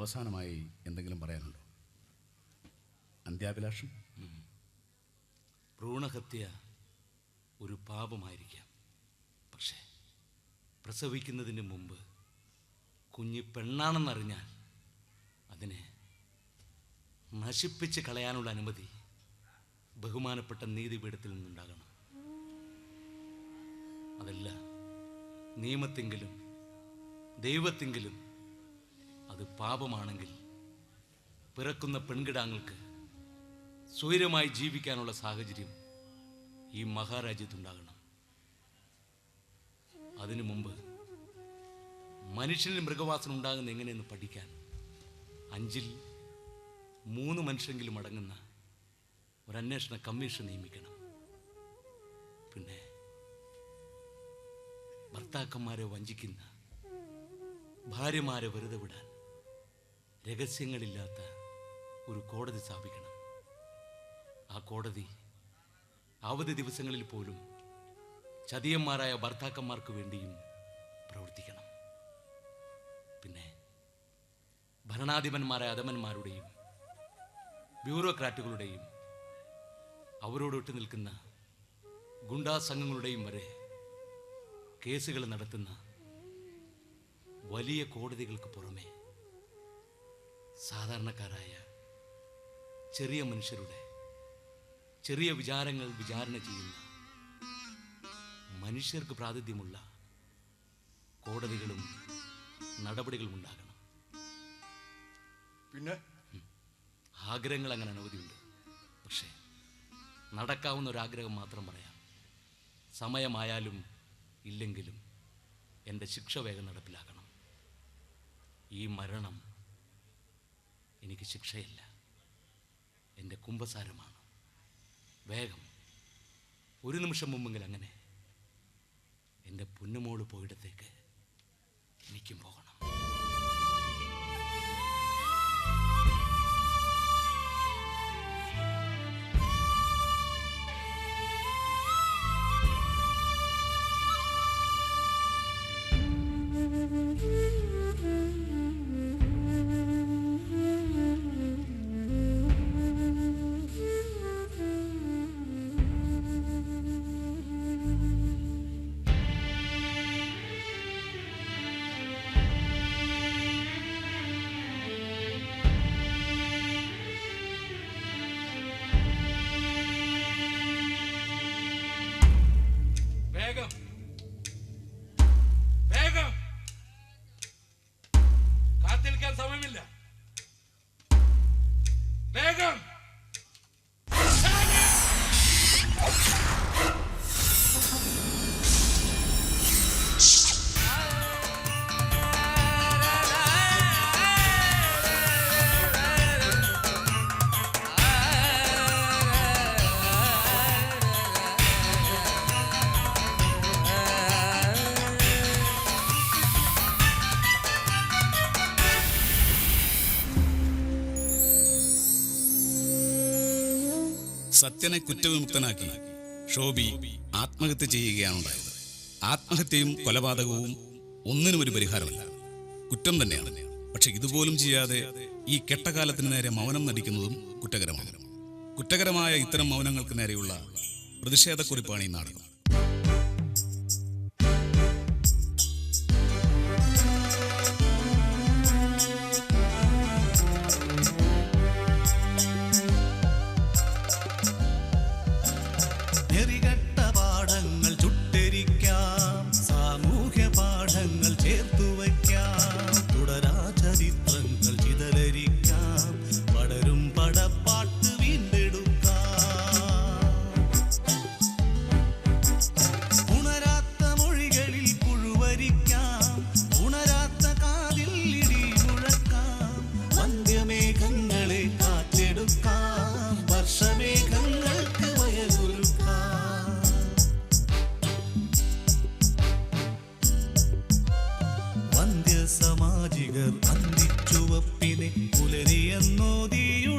അവസാനമായി എന്തെങ്കിലും പറയാനുണ്ടോ? അന്ത്യാഭിലാഷം? ഭ്രൂണഹത്യ ഒരു പാപമായിരിക്കാം. പക്ഷേ പ്രസവിക്കുന്നതിന് മുമ്പ് കുഞ്ഞ് പെണ്ണാണെന്നറിഞ്ഞാൽ അതിനെ നശിപ്പിച്ച് കളയാനുള്ള അനുമതി ബഹുമാനപ്പെട്ട നീതിപീഠത്തിൽ നിന്നുണ്ടാകണം. അതല്ല നിയമത്തെങ്കിലും ദൈവത്തെങ്കിലും അത് പാപമാണെങ്കിൽ പിറക്കുന്ന പെൺകിടാങ്ങൾക്ക് സ്വൈരമായി ജീവിക്കാനുള്ള സാഹചര്യം ഈ മഹാരാജ്യത്തുണ്ടാകണം. അതിനു മുമ്പ് മനുഷ്യനിൽ മൃഗവാസന ഉണ്ടാകുന്ന എങ്ങനെയെന്ന് പഠിക്കാൻ അഞ്ചിൽ മൂന്ന് മനുഷ്യരെങ്കിലും അടങ്ങുന്ന ഒരു അന്വേഷണ കമ്മീഷൻ നിയമിക്കണം. പിന്നെ ഭർത്താക്കന്മാരെ വഞ്ചിക്കുന്ന ഭാര്യമാരെ വെറുതെ വിടാൻ രഹസ്യങ്ങളില്ലാത്ത ഒരു കോടതി സ്ഥാപിക്കണം. ആ കോടതി അവധി ദിവസങ്ങളിൽ പോലും ചതിയന്മാരായ ഭർത്താക്കന്മാർക്ക് വേണ്ടിയും പ്രവർത്തിക്കണം. പിന്നെ ഭരണാധിപന്മാരായ അധമന്മാരുടെയും ബ്യൂറോക്രാറ്റുകളുടെയും അവരോടൊട്ട് നിൽക്കുന്ന ഗുണ്ടാ സംഘങ്ങളുടെയും വരെ കേസുകൾ നടത്തുന്ന വലിയ കോടതികൾക്ക് പുറമെ സാധാരണക്കാരായ ചെറിയ മനുഷ്യരുടെ ചെറിയ വിചാരങ്ങൾ വിചാരണ ചെയ്യുന്ന മനുഷ്യർക്ക് പ്രാതിഥ്യമുള്ള കോടതികളും നടപടികളും ഉണ്ടാകണം. പിന്നെ? ആഗ്രഹങ്ങൾ അങ്ങനെ അനവധിയുണ്ട്. പക്ഷേ നടക്കാവുന്ന ഒരാഗ്രഹം മാത്രം പറയാം. സമയമായാലും ഇല്ലെങ്കിലും എന്റെ ശിക്ഷ വേഗം നടപ്പിലാക്കണം. ഈ മരണം എനിക്ക് ശിക്ഷയില്ല. എന്റെ കുംഭസാരമാണ് വേഗം. ഒരു നിമിഷം മുമ്പെങ്കിൽ അങ്ങനെ. എന്റെ പൊന്നുമോൾ പോയിടത്തേക്ക് എനിക്കും പോകണം. സമയമില്ല. വേഗം. സത്യനെ കുറ്റവിമുക്തനാക്കി. ഷോബി ആത്മഹത്യ ചെയ്യുകയാണുണ്ടായത്. ആത്മഹത്യയും കൊലപാതകവും ഒന്നിനും ഒരു പരിഹാരമല്ല. കുറ്റം തന്നെയാണ്. പക്ഷെ ഇതുപോലും ചെയ്യാതെ ഈ കെട്ടകാലത്തിന് നേരെ മൗനം നടിക്കുന്നതും കുറ്റകരമാണ്. കുറ്റകരമായ ഇത്തരം മൗനങ്ങൾക്ക് നേരെയുള്ള പ്രതിഷേധക്കുറിപ്പാണ് ഈ നാടകം. நெறிகள் പുലരിയെന്നോതിയും